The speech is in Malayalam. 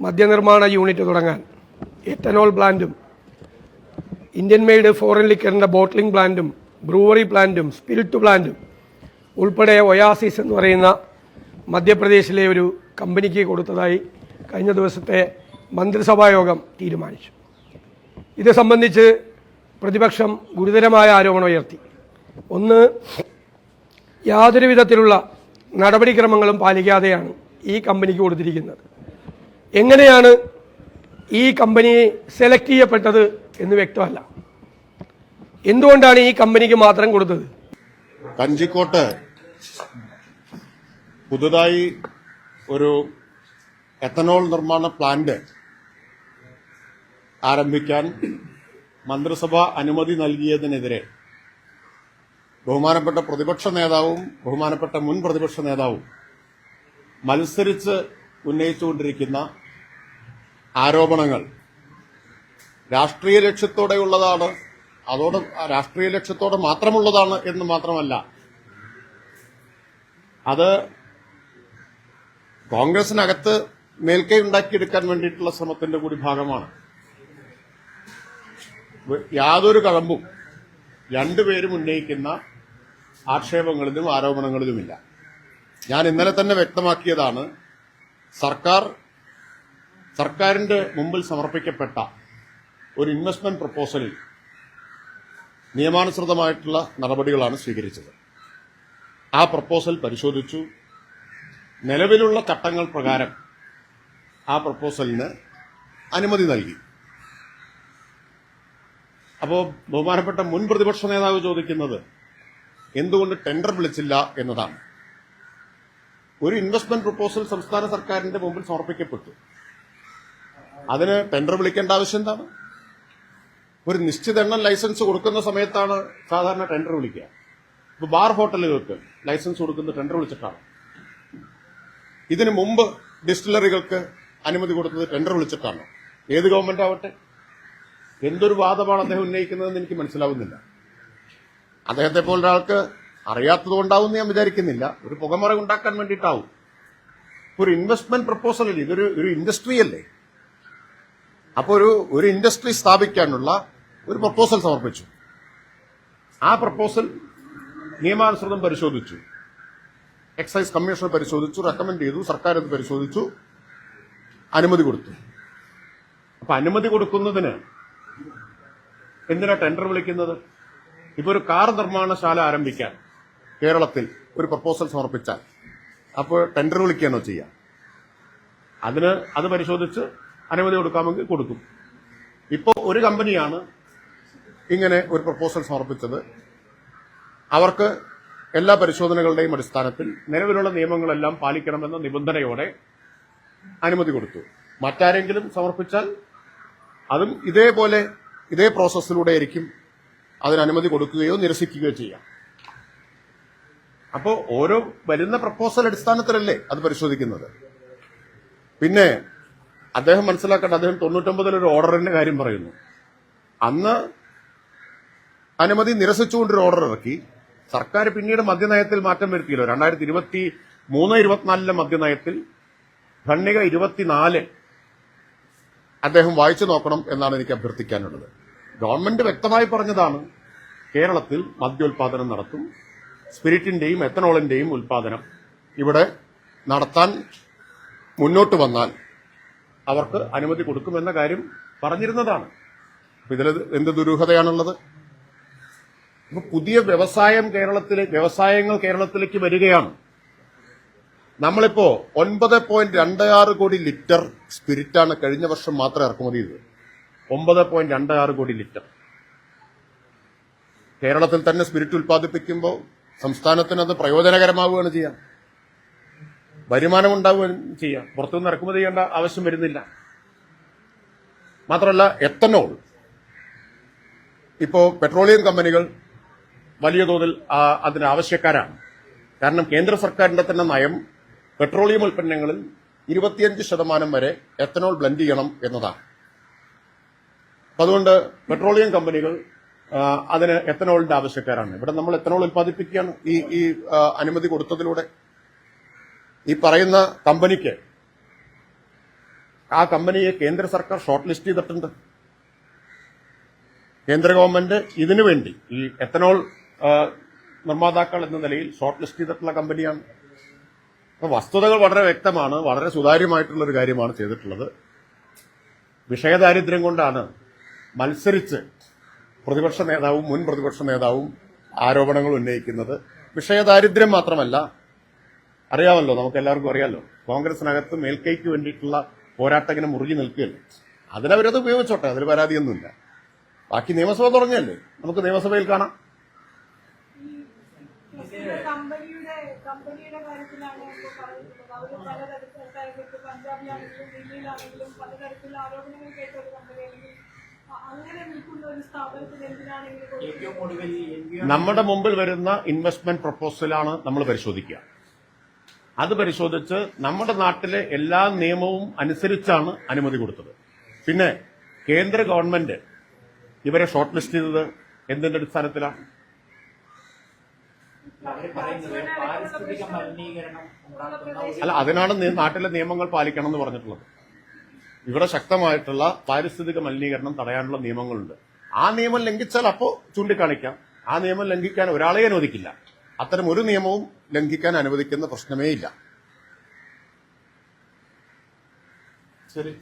മദ്യനിർമ്മാണ യൂണിറ്റ് തുടങ്ങാൻ. എത്തനോൾ പ്ലാന്റും ഇന്ത്യൻ മെയ്ഡ് ഫോറിൻ ലിക്കറിന്റെ ബോട്ട്ലിംഗ് പ്ലാന്റും ബ്രൂവറി പ്ലാന്റും സ്പിരിറ്റ് പ്ലാന്റും ഉൾപ്പെടെ ഒയാസിസ് എന്ന് പറയുന്ന മധ്യപ്രദേശിലെ ഒരു കമ്പനിക്ക് കൊടുത്തതായി കഴിഞ്ഞ ദിവസത്തെ മന്ത്രിസഭാ യോഗം തീരുമാനിച്ചു. ഇത് സംബന്ധിച്ച് പ്രതിപക്ഷം ഗുരുതരമായ ആരോപണം ഉയർത്തി. ഒന്ന് യാതൊരു വിധത്തിലുള്ള നടപടിക്രമങ്ങളും പാലിക്കാതെയാണ് ഈ കമ്പനിക്ക് കൊടുത്തിരിക്കുന്നത്. എങ്ങനെയാണ് ഈ കമ്പനി സെലക്ട് ചെയ്യപ്പെട്ടത് എന്ന് വ്യക്തമല്ല. എന്തുകൊണ്ടാണ് ഈ കമ്പനിക്ക് മാത്രം കൊടുത്തത്? കഞ്ചിക്കോട്ട് പുതുതായി ഒരു എത്തനോൾ നിർമ്മാണ പ്ലാന്റ് ആരംഭിക്കാൻ മന്ത്രിസഭ അനുമതി നൽകിയതിനെതിരെ ബഹുമാനപ്പെട്ട പ്രതിപക്ഷ നേതാവും ബഹുമാനപ്പെട്ട മുൻ പ്രതിപക്ഷ നേതാവും മത്സരിച്ച് ഉന്നയിച്ചുകൊണ്ടിരിക്കുന്ന ആരോപണങ്ങൾ. രാഷ്ട്രീയ ലക്ഷ്യത്തോടെയുള്ളതാണ് അതോട് രാഷ്ട്രീയ ലക്ഷ്യത്തോടെ മാത്രമുള്ളതാണ് എന്ന് മാത്രമല്ല. അത് കോൺഗ്രസിനകത്ത് മേൽക്കൈ ഉണ്ടാക്കിയെടുക്കാൻ വേണ്ടിയിട്ടുള്ള ശ്രമത്തിന്റെ കൂടി ഭാഗമാണ്. യാതൊരു കഴമ്പും രണ്ടുപേരും ഉന്നയിക്കുന്ന ആക്ഷേപങ്ങളിലും ആരോപണങ്ങളിലുമില്ല. ഞാൻ ഇന്നലെ തന്നെ വ്യക്തമാക്കിയതാണ് സർക്കാർ സർക്കാരിന്റെ മുമ്പിൽ സമർപ്പിക്കപ്പെട്ട ഒരു ഇൻവെസ്റ്റ്മെന്റ് പ്രപ്പോസലിൽ നിയമാനുസൃതമായിട്ടുള്ള നടപടികളാണ് സ്വീകരിച്ചത്. ആ പ്രപ്പോസൽ പരിശോധിച്ചു. നിലവിലുള്ള ചട്ടങ്ങൾ പ്രകാരം ആ പ്രപ്പോസലിന് അനുമതി നൽകി. അപ്പോൾ ബഹുമാനപ്പെട്ട മുൻ പ്രതിപക്ഷ നേതാവ് ചോദിക്കുന്നത് എന്തുകൊണ്ട് ടെൻഡർ വിളിച്ചില്ല? എന്നതാണ്. ഒരു ഇൻവെസ്റ്റ്മെന്റ് പ്രപ്പോസൽ സംസ്ഥാന സർക്കാരിന്റെ മുമ്പിൽ സമർപ്പിക്കപ്പെട്ടു. അതിന് ടെൻഡർ വിളിക്കേണ്ട ആവശ്യം എന്താണ്? ഒരു നിശ്ചിത എണ്ണം ലൈസൻസ് കൊടുക്കുന്ന സമയത്താണ് സാധാരണ ടെൻഡർ വിളിക്കുക. ഇപ്പൊ ബാർ ഹോട്ടലുകൾക്ക് ലൈസൻസ് കൊടുക്കുന്ന ടെൻഡർ വിളിച്ചിട്ടാണ്. ഇതിനു മുമ്പ് ഡിസ്റ്റിലറികൾക്ക് അനുമതി കൊടുത്തത് ടെൻഡർ വിളിച്ചിട്ടാണ്. ഏത് ഗവൺമെന്റ് ആവട്ടെ? എന്തൊരു വാദമാണ് അദ്ദേഹം ഉന്നയിക്കുന്നതെന്ന് എനിക്ക് മനസ്സിലാവുന്നില്ല. അദ്ദേഹത്തെ പോലൊരാൾക്ക് അറിയാത്തത് കൊണ്ടാവും ഞാൻ വിചാരിക്കുന്നില്ല. ഒരു പുകമുറ ഉണ്ടാക്കാൻ വേണ്ടിയിട്ടാവും. ഒരു ഇൻവെസ്റ്റ്മെന്റ് പ്രപ്പോസൽ അല്ലേ? ഇതൊരു ഒരു ഇൻഡസ്ട്രി അല്ലേ? അപ്പോൾ ഒരു ഒരു ഇൻഡസ്ട്രി സ്ഥാപിക്കാനുള്ള ഒരു പ്രപ്പോസൽ സമർപ്പിച്ചു. ആ പ്രപ്പോസൽ നിയമാനുസൃതം പരിശോധിച്ചു. എക്സൈസ് കമ്മീഷൻ പരിശോധിച്ചു റെക്കമെൻഡ് ചെയ്തു സർക്കാർ അത് പരിശോധിച്ചു അനുമതി കൊടുത്തു. അപ്പൊ അനുമതി കൊടുക്കുന്നതിന് എന്തിനാ ടെൻഡർ വിളിക്കുന്നത്? ഇപ്പൊ ഒരു കാർ നിർമ്മാണശാല ആരംഭിക്കാൻ കേരളത്തിൽ ഒരു പ്രപ്പോസൽ സമർപ്പിച്ചാൽ. അപ്പോൾ ടെൻഡർ വിളിക്കുകയാണോ ചെയ്യുക അതിന് അത് പരിശോധിച്ച് അനുമതി കൊടുക്കാമെങ്കിൽ കൊടുക്കും. ഇപ്പോൾ ഒരു കമ്പനിയാണ് ഇങ്ങനെ ഒരു പ്രപ്പോസൽ സമർപ്പിച്ചത്. അവർക്ക് എല്ലാ പരിശോധനകളുടെയും അടിസ്ഥാനത്തിൽ നിലവിലുള്ള നിയമങ്ങളെല്ലാം പാലിക്കണമെന്ന നിബന്ധനയോടെ അനുമതി കൊടുത്തു. മറ്റാരെങ്കിലും സമർപ്പിച്ചാൽ അതും ഇതേപോലെ ഇതേ പ്രോസസ്സിലൂടെ ആയിരിക്കും അനുമതി കൊടുക്കുകയോ നിരസിക്കുകയോ ചെയ്യാം. അപ്പോൾ ഓരോ വരുന്ന പ്രപ്പോസൽ അടിസ്ഥാനത്തിലല്ലേ അത് പരിശോധിക്കുന്നത്? പിന്നെ അദ്ദേഹം മനസ്സിലാക്കേണ്ട അദ്ദേഹം തൊണ്ണൂറ്റൊമ്പതിൽ ഒരു ഓർഡറിന്റെ കാര്യം പറയുന്നു. അന്ന് അനുമതി നിരസിച്ചുകൊണ്ടൊരു ഓർഡർ ഇറക്കി. സർക്കാർ പിന്നീട് മദ്യനയത്തിൽ മാറ്റം വരുത്തിയല്ലോ. രണ്ടായിരത്തി ഇരുപത്തി മൂന്ന് ഇരുപത്തിനാലിലെ മദ്യനയത്തിൽ ഖണ്ണിക ഇരുപത്തിനാല് അദ്ദേഹം വായിച്ചു നോക്കണം എന്നാണ് എനിക്ക് അഭ്യർത്ഥിക്കാനുള്ളത്. ഗവൺമെന്റ് വ്യക്തമായി പറഞ്ഞതാണ് കേരളത്തിൽ മദ്യോൽപാദനം നടത്തും. സ്പിരിറ്റിന്റെയും എത്തനോളിന്റെയും ഉൽപാദനം ഇവിടെ നടത്താൻ മുന്നോട്ട് വന്നാൽ അവർക്ക് അനുമതി കൊടുക്കുമെന്ന കാര്യം പറഞ്ഞിരുന്നതാണ്. ഇതിൽ എന്ത് ദുരൂഹതയാണുള്ളത്? ഇപ്പൊ പുതിയ വ്യവസായം കേരളത്തിലെ വ്യവസായങ്ങൾ കേരളത്തിലേക്ക് വരികയാണ്. നമ്മളിപ്പോ ഒൻപത് പോയിന്റ് രണ്ട് ആറ് കോടി ലിറ്റർ സ്പിരിറ്റാണ് കഴിഞ്ഞ വർഷം മാത്രം ഇറക്കുമതി ചെയ്തത്. ഒമ്പത് പോയിന്റ് രണ്ട് ആറ് കോടി ലിറ്റർ. കേരളത്തിൽ തന്നെ സ്പിരിറ്റ് ഉൽപ്പാദിപ്പിക്കുമ്പോൾ സംസ്ഥാനത്തിന് അത് പ്രയോജനകരമാവുകയാണ് ചെയ്യാം വരുമാനം ഉണ്ടാവുകയും ചെയ്യാം. പുറത്തുനിന്ന് ഇറക്കുമതി ചെയ്യേണ്ട ആവശ്യം വരുന്നില്ല. മാത്രമല്ല എത്തനോൾ. ഇപ്പോൾ പെട്രോളിയം കമ്പനികൾ വലിയ തോതിൽ അതിനാവശ്യക്കാരാണ് കാരണം കേന്ദ്ര സർക്കാരിന്റെ തന്നെ നയം പെട്രോളിയം ഉൽപ്പന്നങ്ങളിൽ ഇരുപത്തിയഞ്ച് ശതമാനം വരെ എത്തനോൾ ബ്ലെൻഡ് ചെയ്യണം എന്നതാണ്. അതുകൊണ്ട് പെട്രോളിയം കമ്പനികൾ അതിന് എത്തനോളിന്റെ ആവശ്യക്കാരാണ്. ഇവിടെ നമ്മൾ എത്തനോൾ ഉൽപ്പാദിപ്പിക്കുകയാണ് ഈ ഈ അനുമതി കൊടുത്തതിലൂടെ. ഈ പറയുന്ന കമ്പനിക്ക്. ആ കമ്പനിയെ കേന്ദ്ര സർക്കാർ ഷോർട്ട് ലിസ്റ്റ് ചെയ്തിട്ടുണ്ട്. കേന്ദ്ര ഗവൺമെന്റ് ഇതിനു വേണ്ടി ഈ എത്തനോൾ നിർമ്മാതാക്കൾ എന്ന നിലയിൽ ഷോർട്ട് ലിസ്റ്റ് ചെയ്തിട്ടുള്ള കമ്പനിയാണ്. അപ്പൊ വസ്തുതകൾ വളരെ വ്യക്തമാണ് വളരെ സുതാര്യമായിട്ടുള്ള ഒരു കാര്യമാണ് ചെയ്തിട്ടുള്ളത്. വിഷയദാരിദ്ര്യം കൊണ്ടാണ് മത്സരിച്ച് പ്രതിപക്ഷ നേതാവും മുൻ പ്രതിപക്ഷ നേതാവും ആരോപണങ്ങൾ ഉന്നയിക്കുന്നത്. വിഷയദാരിദ്ര്യം മാത്രമല്ല അറിയാമല്ലോ നമുക്ക് എല്ലാവർക്കും അറിയാമല്ലോ കോൺഗ്രസിനകത്ത് മേൽക്കൈക്ക് വേണ്ടിയിട്ടുള്ള പോരാട്ടങ്ങനെ മുറുകി നിൽക്കുകയല്ലേ. അതിനവരത് ഉപയോഗിച്ചോട്ടെ അതിൽ പരാതിയൊന്നുമില്ല. ബാക്കി നിയമസഭ തുടങ്ങിയല്ലേ? നമുക്ക് നിയമസഭയിൽ കാണാം. കമ്പനിയുടെ കമ്പനിയുടെ കാര്യത്തിലാണ് ഇപ്പോൾ പറഞ്ഞിട്ടുള്ളത് അവർ പലതരത്തിലുള്ള പഞ്ചാബിലാണെങ്കിലും ദില്ലിയിലാണെങ്കിലും പലതരത്തിലുള്ള ആരോപണങ്ങൾ കേട്ട ഒരു കമ്പനി അല്ലെങ്കിൽ അ- അങ്ങനെ നിൽക്കുന്ന ഒരു എന്തിനാണെങ്കിലും നമ്മുടെ മുമ്പിൽ വരുന്ന ഇൻവെസ്റ്റ്മെന്റ് പ്രപ്പോസലാണ് നമ്മൾ പരിശോധിക്കുക. അത് പരിശോധിച്ച് നമ്മുടെ നാട്ടിലെ എല്ലാ നിയമവും അനുസരിച്ചാണ് അനുമതി കൊടുത്തത്. പിന്നെ കേന്ദ്ര ഗവൺമെന്റ് ഇവരെ ഷോർട്ട് ലിസ്റ്റ് ചെയ്തത് എന്തിന്റെ അടിസ്ഥാനത്തിലാണ്? അല്ല അതിനാണ് നാട്ടിലെ നിയമങ്ങൾ പാലിക്കണം എന്ന് പറഞ്ഞിട്ടുള്ളത്. ഇവിടെ ശക്തമായിട്ടുള്ള പാരിസ്ഥിതിക മലിനീകരണം തടയാനുള്ള നിയമങ്ങളുണ്ട്. ആ നിയമം ലംഘിച്ചാൽ അപ്പോ ചൂണ്ടിക്കാണിക്കാം. ആ നിയമം ലംഘിക്കാൻ ഒരാളെ അനുവദിക്കില്ല. അത്തരം ഒരു നിയമവും ലംഘിക്കാൻ അനുവദിക്കുന്ന പ്രശ്നമേ ഇല്ല. ശരി.